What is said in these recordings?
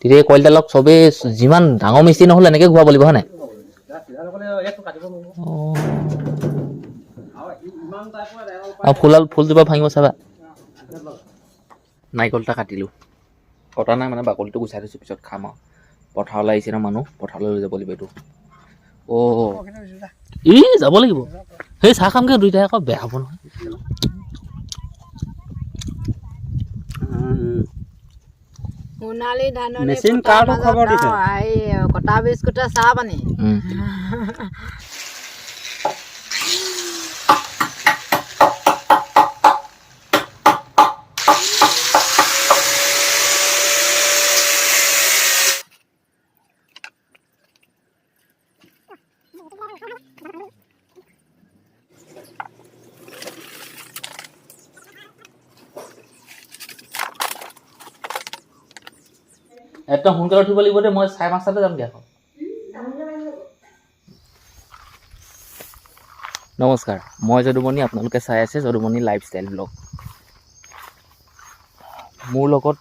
তেতিয়া এই কইলডালক চবেই যিমান ডাঙৰ মিস্ত্ৰী নহ'লে এনেকৈ ঘূৰাব লাগিব হয় নাই? অঁ। আৰু ফুলডাল ফুলজোপা ভাঙিব চাবা। নাৰিকল এটা কাটিলোঁ। কটা নাই মানে বাকলিটো গুচাই থৈছোঁ পিছত খাম আৰু। পথাৰলৈ আহিছে ন মানুহ পথাৰলৈ লৈ যাব লাগিব এইটো। অ' ই যাব লাগিব। সেই চাহ খামগৈ দুইটাই আকৌ বেয়া হ'ব নহয়। সোণালী ধাননি মেচিন পথাৰ কাৰটো মাজত খবৰ দিছে? ন, এই কটা বিস্কুটে চাহ পানী উম। একদম সোনকালে উঠিব লাগিব দেই মই চাৰে পাঁচটাতে যামগৈ আকৌ। নমস্কাৰ মই যদুমণি আপোনালোকে চাই আছে যদুমণি লাইফষ্টাইল ব্লগ। মোৰ লগত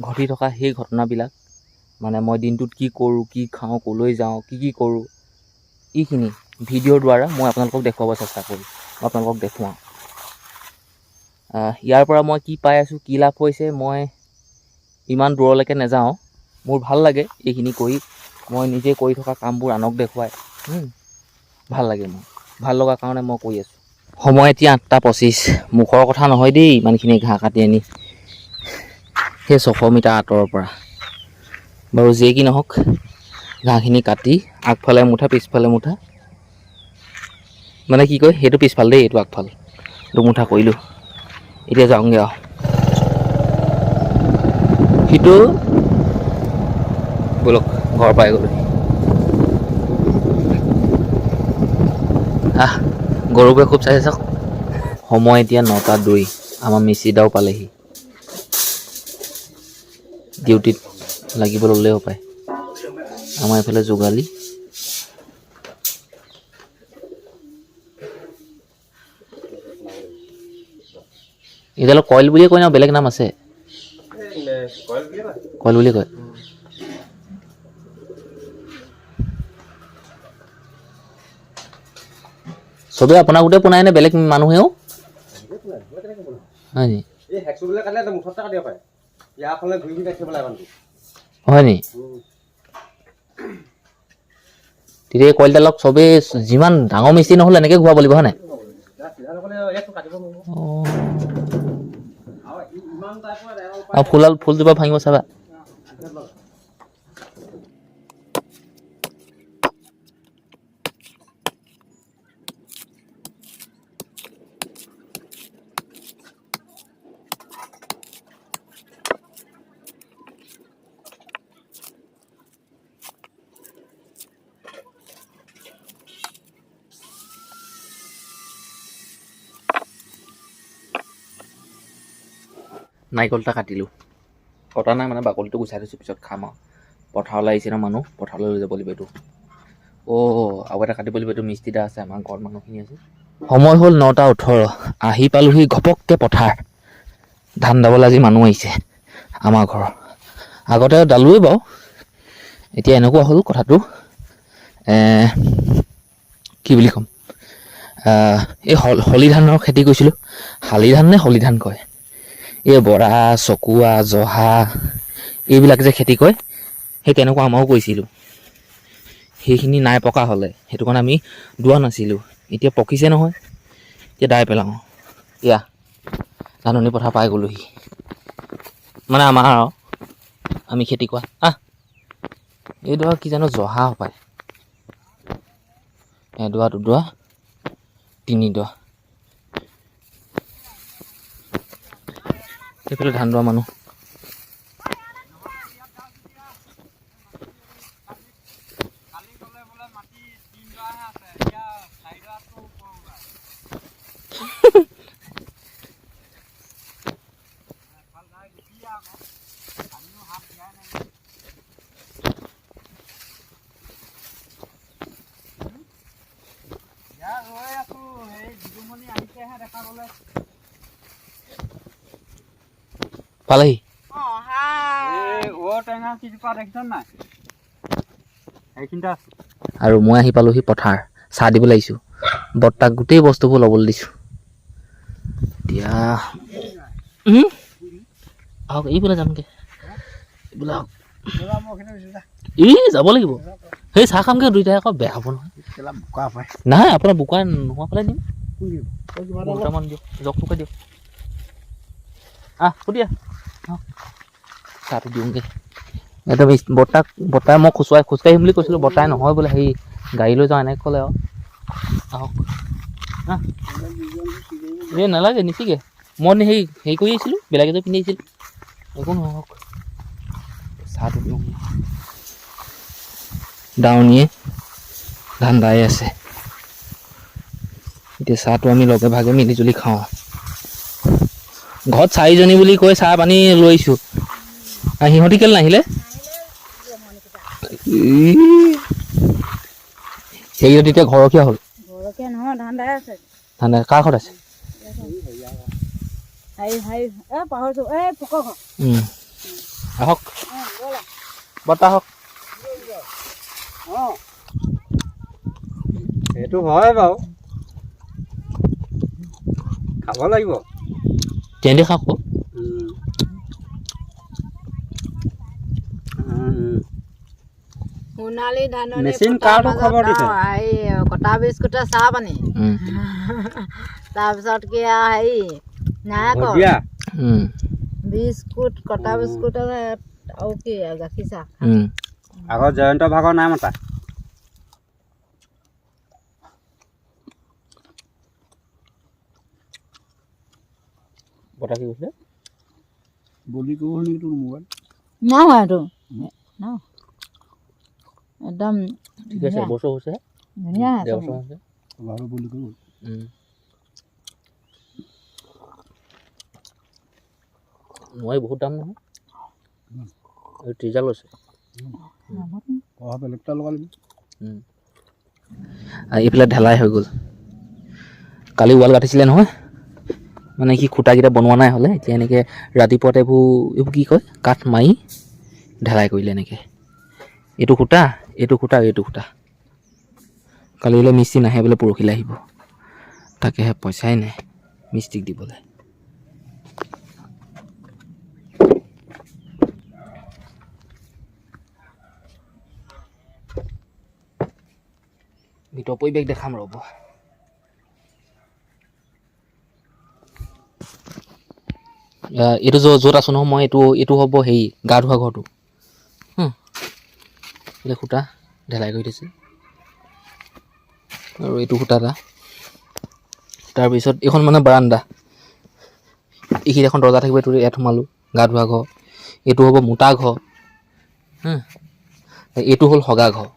ঘটি থকা সেই ঘটনাবিলাক মানে মই দিনটোত কি কৰোঁ কি খাওঁ ক'লৈ যাওঁ কি কি কৰোঁ এইখিনি ভিডিঅ'ৰ দ্বাৰা মই আপোনালোকক দেখুৱাব চেষ্টা কৰিম মই আপোনালোকক দেখুৱাওঁ। ইয়াৰ পৰা মই কি পাই আছোঁ কি লাভ হৈছে মই ইমান দূৰলৈকে নাযাওঁ। মোৰ ভাল লাগে এইখিনি কৰি মই নিজে কৰি থকা কামবোৰ আনক দেখুৱাই। ভাল লাগে মোৰ ভাল লগা কাৰণে মই কৰি আছোঁ। সময় এতিয়া আঠটা পঁচিছ মুখৰ কথা নহয় দেই ইমানখিনি ঘাঁহ কাটি আনি। সেই ছশ মিটাৰ আঁতৰৰ পৰা। বাৰু যিয়ে কি নহওক ঘাঁহখিনি কাটি আগফালে মুঠা পিছফালে মুঠা। মানে কি কয় সেইটো পিছফাল দেই এইটো আগফাল। এইটো মুঠা কৰিলোঁ। এতিয়া যাওঁগৈ আৰু। সিটো ব'লক ঘৰ পাই গ'লো। আহ গৰুবোৰে খুব চাইছে চাওক। সময় এতিয়া নটা দুই আমাৰ মিচিদাও পালেহি। ডিউটিত লাগিব ল'লেও পায়। আমাৰ এইফালে যোগালী। এতিয়ালৈ কইল বুলিয়ে কয় ন বেলেগ নাম আছে। কইল বুলি কয়। চবেই আপোনাৰ গোটেই পোনাই নে বেলেগ মানুহেও? হয় নি? হয় নি? তেতিয়া এই কইলডালক চবেই যিমান ডাঙৰ মিস্ত্ৰী নহ'লে এনেকৈ ঘূৰাব লাগিব হয় নাই? অঁ। ফুলডাল ফুলজোপা ভাঙিব চাবা। নাৰিকল এটা কাটিলোঁ। কটা নাই মানে বাকলিটো গুচাই থৈছোঁ পিছত খাম আৰু। পথাৰলৈ আহিছে ন মানুহ পথাৰলৈ লৈ যাব লাগিব এইটো। অ' আৰু এটা কাটিব লাগিব এইটো মিস্ত্ৰী এটা আছে আমাৰ ঘৰত মানুহখিনি আছে। সময় হ'ল নটা ওঠৰ আহি পালোহি ঘপককৈ পথাৰ। ধান দাবলৈ আজি মানুহ আহিছে আমাৰ ঘৰৰ। আগতে দালোৱেই বাৰু। এতিয়া এনেকুৱা হ'ল কথাটো। কি বুলি ক'ম? এই হল ধানৰ খেতি কৰিছিলোঁ। শালি ধান নে হলি ধান কয়? এই বৰা চকুৱা জহা এইবিলাক যে খেতি কৰে সেই তেনেকুৱা আমাৰো কৰিছিলোঁ। সেইখিনি নাই পকা হ'লে সেইটো কাৰণে আমি দোৱা নাছিলোঁ। এতিয়া পকিছে নহয় এতিয়া দাই পেলাওঁ। এয়া ধাননি পথাৰ পাই গ'লোহি। মানে আমাৰ আৰু আমি খেতি কৰা আহ! এইডৰা কি জানো জহা হপায়। এডৰা দুডৰা তিনিডৰা সেইফালে ধান ৰোৱা মানুহ। আছে। আৰু মই আহি পালোহি পথাৰ চাহ দিবলৈ আহিছোঁ। বৰ্তাক গোটেই বস্তুবোৰ ল'বলৈ দিছোঁ। এতিয়া আহক এইফালে যামগৈ। এইফালে আহক। ই যাব লাগিব। সেই চাহ খামগৈ দুইটাই আকৌ বেয়া হ'ব নহয়। বোকা নাই আপোনাৰ বোকা নোহোৱা ফালে নিম দুটামান দিয়ক জক টুকা দিয়ক আহ সুধিয়া চাহটো দিওঁগৈ একদম বৰ্তাক বৰ্তাই মই খোজুৱাই খোজকাঢ়িম বুলি কৈছিলোঁ বৰ্তাই নহয় বোলে হেৰি গাড়ী লৈ যাওঁ এনেকৈ ক'লে আৰু আহক এই নালাগে নিচিগে মই নি হেৰি কৰি আহিছিলোঁ বেলেগ এযোৰ পিন্ধি আহিছিলোঁ একো নহওক চাহটো দিওঁ দাৱনীয়ে ধান দাই আছে এতিয়া চাহটো আমি লগে ভাগে মিলি জুলি খাওঁ ঘৰত চাৰিজনী বুলি কৈ চাহ পানী লৈ আহিছোঁ আৰু সিহঁতি কেলৈ নাহিলে। সেইকেইটা তেতিয়া ঘৰখীয়া হ'ল? ঘৰকে নহয় ধান দাই আছে। ধান দাই- কাৰ ঘৰত আছে। আহক। বৰ্তা আহক। সেইটো হয় বাৰু। খাব লাগিব। আকৌ। উম। সোণালী ধাননি মেচিন কাৰটো খবৰ দিছে? হেৰি কটা বিস্কুটে চাহ পানী। তাৰপিছত কি আৰু হেৰি ভজিয়া উম। বিস্কুট কটা বিস্কুট আৰু কি গাখীৰ চাহ। আগত জয়ন্ত ভাগৰ নাই মতা বৰ্তা কি কৈছিলে? বলি নেকি তোৰ মোবাইল? হোৱা এইটো। নাই একদম ঠিক আছে এবছৰ হৈছে? ধুনীয়া হৈছে? বলি। নোৱাৰি বহুত দাম নহয়। এই ত্ৰিজা লৈছে বেলেগ এটা লগালি এইফালে ঢেলাই হৈ গ'ল। কালি ৱাল গাঠিছিলে নহয়? মানে কি খুঁটাকেইটা বনোৱা নাই হ'লে? এতিয়া এনেকৈ ৰাতিপুৱাতে এইবোৰ এইবোৰ কি কয়? কাঠ মাৰি ঢেলাই কৰিলে এনেকৈ। এইটো খুঁটা এইটো খুঁটা আৰু এইটো খুঁটা। কালিলৈ মিস্ত্ৰী নাহে বোলে, পৰহিলৈ আহিব। তাকেহে, পইচাই নাই মিস্ত্ৰীক দিবলৈ। ভিতৰ পৰিৱেশ দেখাম ৰ'ব। এইটো য'ত আছোঁ নহয় মই এইটো এইটো হ'ব হেৰি গা ধোৱা ঘৰটো। এইটো সূতা ঢেলাই কৰি দিছে। আৰু এইটো সূতা এটা। তাৰপিছত এইখন মানে বাৰান্দা। এইখিনিত এখন দৰ্জা থাকিব এইটো ইয়াত সোমালোঁ গা ধোৱা ঘৰ। এইটো হ'ব মোটা ঘৰ। এইটো হ'ল হগা ঘৰ।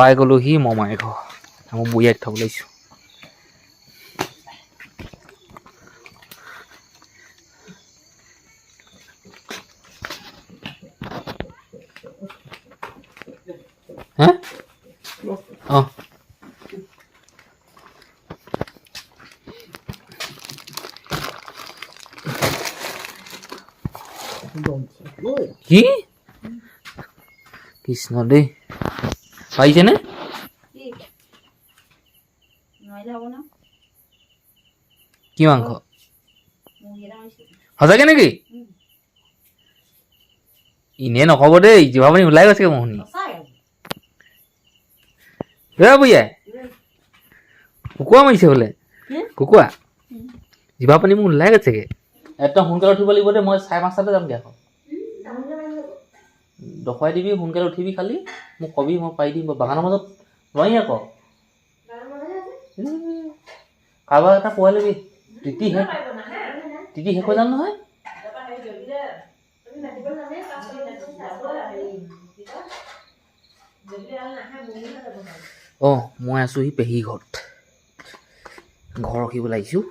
পাই গ'লোহি মমাই ঘৰ মই বুঢ়ীয়াক থ'ব লাগিছোঁ হা অঁ কি কৃষ্ণ দেই পাৰিছেনে কি মাংস? সঁচাকে নেকি? এনেই নক'ব দেই জিভা পানী ওলাই গৈছেগে মোৰ শুনি এ বুঢ়ীয়াই কুকুৰা মাৰিছে বোলে। কুকুৰা? জিভা পানী মোৰ ওলাই গৈছেগে। একদম সোনকালে উঠিব লাগিব দেই মই চাৰে পাঁচটাতে যামগৈ আকৌ। দেখুৱাই দিবি সোনকালে উঠিবি খালি মোক কবি মই পাৰি দিম বাগানৰ মাজত নোৱাৰি আকৌ। উম, কাৰোবাক এটা পোৱাই ল'বি। তিতি শেষ তিতি শেষ হৈ যাম নহয়। অঁ মই আছোঁহি পেহী ঘৰত। ঘৰ ৰখিবলৈ আহিছোঁ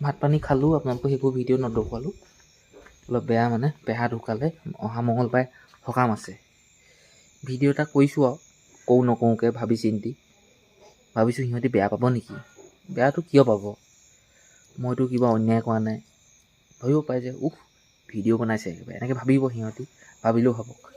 ভাত পানী খালোঁ আপোনালোকক সেইবোৰ ভিডিঅ' নদখুৱালোঁ। অলপ বেয়া মানে পেহা ঢুকালে অহা মঙলবাৰে সকাম আছে। ভিডিঅ' এটা কৰিছোঁ আৰু কওঁ নকওঁকৈ ভাবি চিন্তি। ভাবিছোঁ সিহঁতি বেয়া পাব নেকি? বেয়াটো কিয় পাব? মইতো কিবা অন্যায় কৰা নাই। ভাবিব পাৰে যে উফ ভিডিঅ' বনাইছে একেবাৰে। এনেকৈ ভাবিব সিহঁতি ভাবিলেও ভাবক।